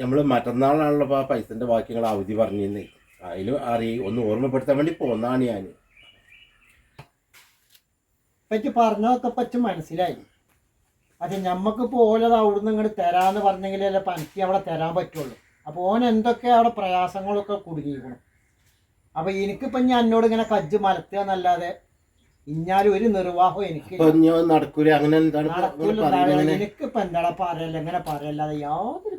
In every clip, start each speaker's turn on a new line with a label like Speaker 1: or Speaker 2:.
Speaker 1: നമ്മൾ മറ്റന്നാളാണല്ലോ ആ പൈസന്റെ വാക്യങ്ങൾ അവധി പറഞ്ഞിരുന്നേ. അതിലും അറിയ ഒന്ന് ഓർമ്മപ്പെടുത്താൻ വേണ്ടി പോന്നാണ് ഞാൻ
Speaker 2: പറ്റി പറഞ്ഞതൊക്കെ പറ്റി മനസ്സിലായി. പക്ഷെ ഞമ്മക്ക് പോലത് അവിടുന്ന് ഇങ്ങോട്ട് തരാന്ന് പറഞ്ഞെങ്കിലല്ലേ പനിക്ക് അവിടെ തരാൻ പറ്റുള്ളൂ. അപ്പൊ ഓൻ എന്തൊക്കെ അവിടെ പ്രയാസങ്ങളൊക്കെ കുടുങ്ങിയിരിക്കണം അപ്പൊ എനിക്കിപ്പം ഞാൻ എന്നോട് ഇങ്ങനെ കജ്ജ് മലത്തുക എന്നല്ലാതെ ഇഞ്ഞാലും ഒരു നിർവാഹം എനിക്ക്
Speaker 1: നടക്കൂല? അങ്ങനെ?
Speaker 2: എനിക്കിപ്പോ എന്താടാ പറയല്ല എങ്ങനെ പറയല്ലാതെ യാതൊരു.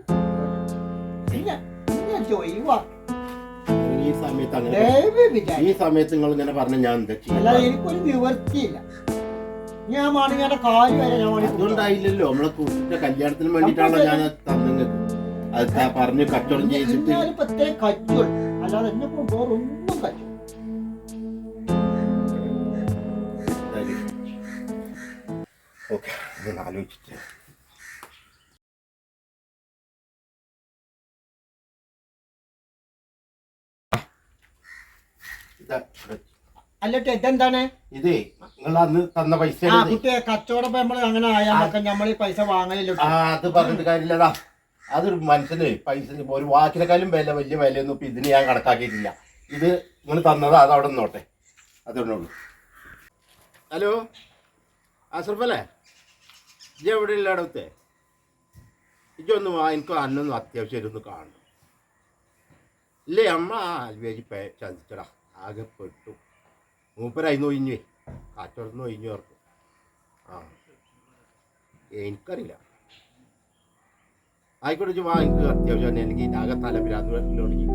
Speaker 1: ഈ സമയത്ത് അങ്ങനെ
Speaker 2: ദയവ്
Speaker 1: ഈ സമയത്ത് നിങ്ങൾ ഇങ്ങനെ പറഞ്ഞ ഞാൻ എന്താ
Speaker 2: അല്ലാതെ എനിക്കൊരു നിവർത്തിയില്ല ഞാൻ വേണമെങ്കിൽ കാര്യം വരെ ഞാൻ
Speaker 1: അതുകൊണ്ടായില്ലല്ലോ നമ്മളെ കല്യാണത്തിന് വേണ്ടിയിട്ടാണല്ലോ ഞാൻ തന്നെ അത് പറഞ്ഞു കച്ചവടം ചെയ്തിട്ട്
Speaker 2: അല്ലാതെ എന്നെ കൊണ്ട് വേറെ ഒന്നും കജ്ജു
Speaker 1: ഓക്കെ ഇതൊന്ന് ആലോചിച്ചിട്ട്.
Speaker 2: അല്ലട്ടെ ഇതെന്താണ്?
Speaker 1: ഇതേ നിങ്ങൾ അന്ന് തന്ന പൈസ
Speaker 2: കുട്ടിയെ കച്ചവടം നമ്മൾ അങ്ങനെ ആയാൽ നമ്മൾ ഈ പൈസ വാങ്ങലില്ല
Speaker 1: അത് പറഞ്ഞിട്ട് കാര്യമില്ലടാ അതൊരു മനുഷ്യന് പൈസ ഒരു വാക്കിനെക്കാളും വില വലിയ വിലയൊന്നും ഇപ്പം ഇതിന് ഞാൻ കണക്കാക്കിയിട്ടില്ല. ഇത് നിങ്ങൾ തന്നത് അത് അവിടെ നിന്നോട്ടെ. അതുകൊണ്ടുള്ളൂ ഹലോ? അസർഫല്ലേ ഇജ് എവിടെ ഇല്ല ഇടത്തെ ഇജ്ജൊന്ന് വാ എനിക്ക് അന്നൊന്നും അത്യാവശ്യം ഒന്ന് കാണണം. ഇല്ലേ അമ്മ? ആൽവേജി പേ ചതിച്ചടാ. ആകെ പെട്ടു. മൂപ്പരായിരുന്നു ഒഴിഞ്ഞു. കാച്ചോടന്ന് ഒഴിഞ്ഞു ഓർക്കും ആ. എനിക്കറിയില്ല. ആയിക്കോട്ടെ വാങ്ങിക്കുക. അത്യാവശ്യം എനിക്ക് ആകെ തലപിരാന്ന്